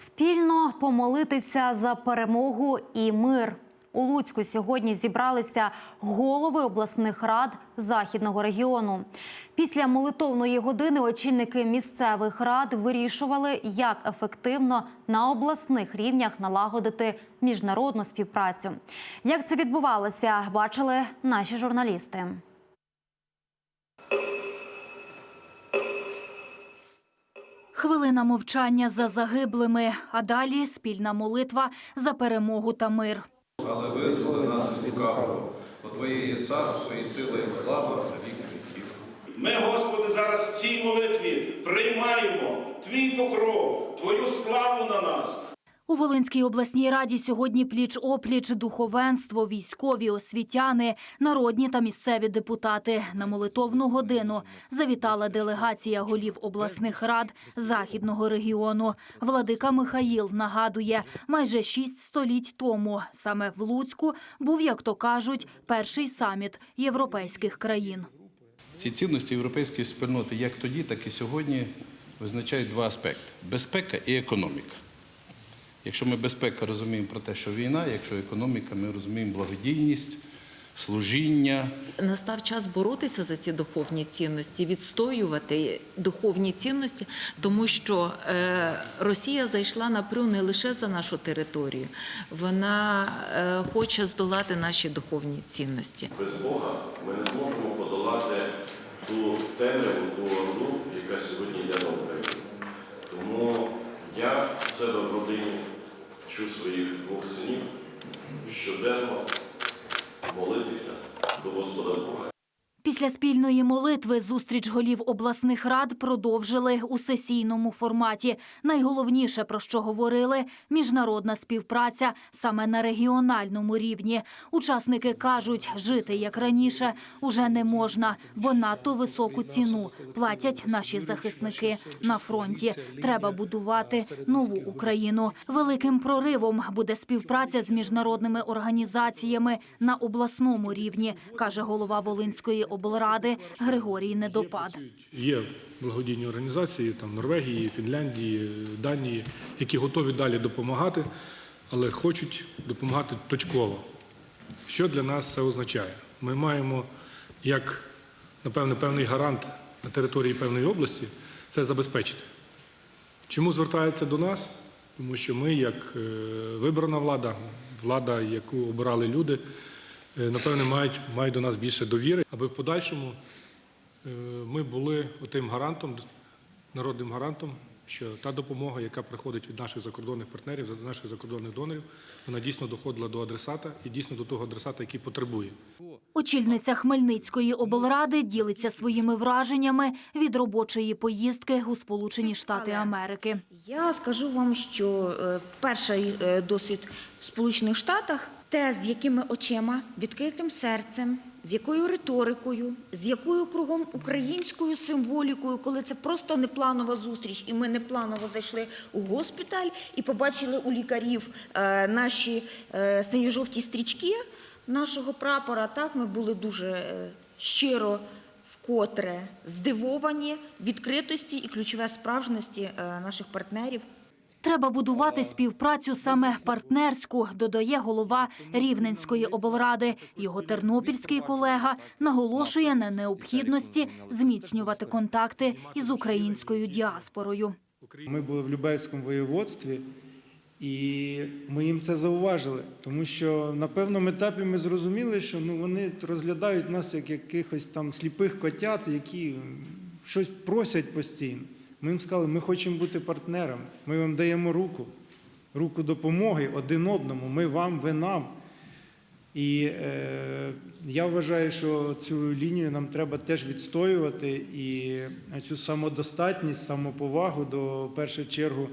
Спільно помолитися за перемогу і мир. У Луцьку сьогодні зібралися голови обласних рад західного регіону. Після молитовної години очільники місцевих рад вирішували, як ефективно на обласних рівнях налагодити міжнародну співпрацю. Як це відбувалося, бачили наші журналісти. Хвилина мовчання за загиблими, а далі спільна молитва за перемогу та мир. Але визволи нас з лукавого, бо Твоє є царство і сила, і слава на віки віків. Ми, Господи, зараз в цій молитві приймаємо Твій покров, Твою славу на нас. У Волинській обласній раді сьогодні пліч-опліч духовенство, військові, освітяни, народні та місцеві депутати. На молитовну годину завітала делегація голів обласних рад західного регіону. Владика Михаїл нагадує, майже шість століть тому саме в Луцьку був, як то кажуть, перший саміт європейських країн. Ці цінності європейської спільноти як тоді, так і сьогодні визначають два аспекти безпека і економіка. Якщо ми безпека розуміємо про те, що війна, якщо економіка, ми розуміємо благодійність, служіння. Настав час боротися за ці духовні цінності, відстоювати духовні цінності, тому що е, Росія зайшла на прю не лише за нашу територію, вона е, хоче здолати наші духовні цінності. Без Бога ми не зможемо подолати ту темряву, ту орду, яка сьогодні йде на Україну. Тому я в себе в родині вчу своїх двох синів щоденно молитися до Господа Бога. Після спільної молитви зустріч голів обласних рад продовжили у сесійному форматі. Найголовніше, про що говорили – міжнародна співпраця саме на регіональному рівні. Учасники кажуть, жити як раніше уже не можна, бо надто високу ціну платять наші захисники на фронті. Треба будувати нову Україну. Великим проривом буде співпраця з міжнародними організаціями на обласному рівні, каже голова Волинської облради Григорій Недопад. Є благодійні організації там Норвегії, Фінляндії, Данії, які готові далі допомагати, але хочуть допомагати точково. Що для нас це означає? Ми маємо як, напевне, певний гарант на території певної області це забезпечити. Чому звертаються до нас? Тому що ми, як вибрана влада, влада, яку обирали люди, напевне, мають, мають до нас більше довіри, аби в подальшому е, ми були тим гарантом, народним гарантом, що та допомога, яка приходить від наших закордонних партнерів, від наших закордонних донорів, вона дійсно доходила до адресата і дійсно до того адресата, який потребує. Очільниця Хмельницької облради ділиться своїми враженнями від робочої поїздки у Сполучені Штати Америки. Я скажу вам, що е, перший е, досвід в Сполучених Штатах те, з якими очима, відкритим серцем, з якою риторикою, з якою кругом українською символікою, коли це просто непланова зустріч, і ми непланово зайшли у госпіталь і побачили у лікарів е, наші е, синьо-жовті стрічки нашого прапора. Так, ми були дуже е, щиро вкотре здивовані відкритості і ключове справжності е, наших партнерів. Треба будувати співпрацю саме партнерську, додає голова Рівненської облради. Його тернопільський колега наголошує на необхідності зміцнювати контакти із українською діаспорою. Ми були в Любельському воєводстві, і ми їм це зауважили, тому що на певному етапі ми зрозуміли, що ну, вони розглядають нас як якихось там сліпих котят, які щось просять постійно. Ми їм сказали, ми хочемо бути партнерами, ми вам даємо руку, руку допомоги один одному, ми вам, ви нам. І е, я вважаю, що цю лінію нам треба теж відстоювати і цю самодостатність, самоповагу до в першу чергу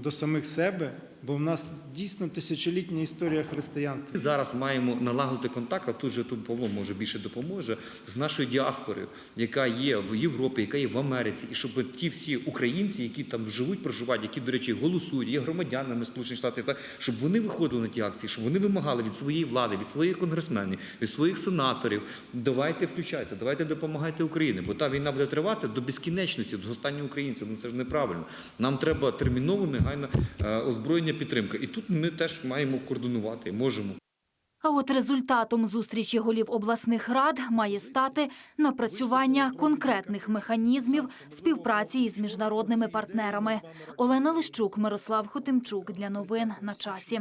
до самих себе бо в нас дійсно тисячолітня історія християнства. Зараз маємо налагодити контакт, а тут же тут Павло може більше допоможе з нашою діаспорою, яка є в Європі, яка є в Америці, і щоб ті всі українці, які там живуть, проживають, які, до речі, голосують, є громадянами Сполучених Штатів, так щоб вони виходили на ті акції, щоб вони вимагали від своєї влади, від своїх конгресменів, від своїх сенаторів. Давайте включайтеся, давайте допомагайте Україні, бо та війна буде тривати до безкінечності, до останнього українця. Ну це ж неправильно. Нам треба терміново негайно е, озброєння підтримка. І тут ми теж маємо координувати, можемо. А от результатом зустрічі голів обласних рад має стати напрацювання конкретних механізмів співпраці із міжнародними партнерами. Олена Лищук, Мирослав Хотимчук для новин на часі.